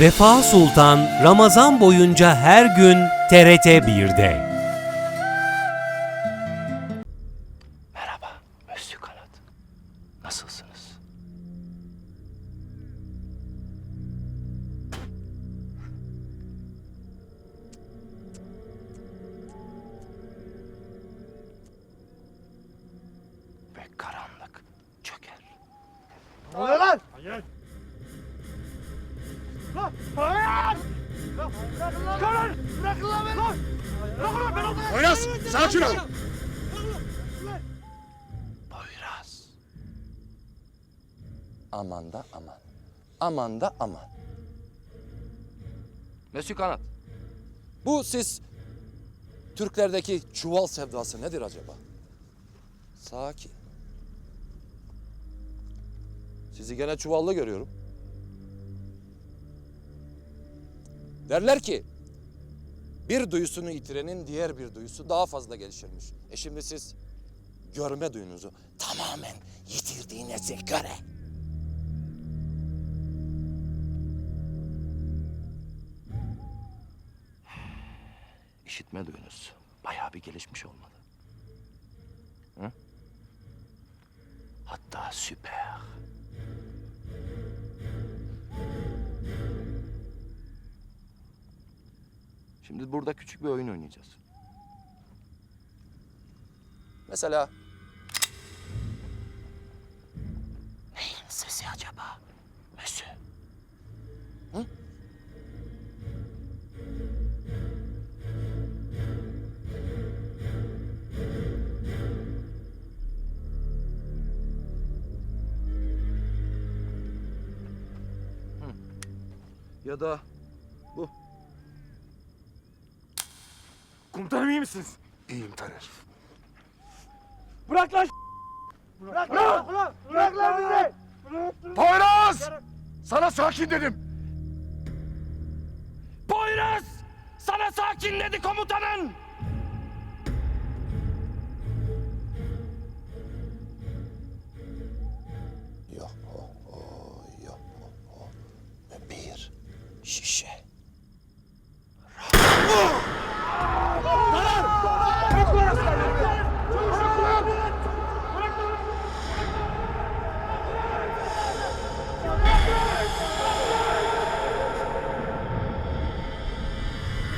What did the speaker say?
Vefa Sultan Ramazan boyunca her gün TRT 1'de. Merhaba, Özlü Kanat. Nasılsınız? Ve karanlık çöker. Poyraz sakin ol. Poyraz. Aman da aman. Aman da aman. Mesut Kanat. Bu siz Türklerdeki çuval sevdası nedir acaba? Sakin. Sizi gene çuvallı görüyorum. Derler ki bir duyusunu yitirenin diğer bir duyusu daha fazla gelişirmiş. E şimdi siz görme duyunuzu tamamen yitirdiğinize göre işitme duyunuz bayağı bir gelişmiş olmalı. Hı? Hatta süper. Şimdi burada küçük bir oyun oynayacağız. Mesela neyin sesi acaba? Monsieur. Hı? Hı. Ya da bu. Komutanım iyi misiniz? İyiyim Taner. Bırak lan Bırak lan! Bırak lan bizi! Poyraz! Sana sakin dedim. Poyraz! Sana sakin dedi komutanın. Yok o, o, yok o, o. Bir şişe.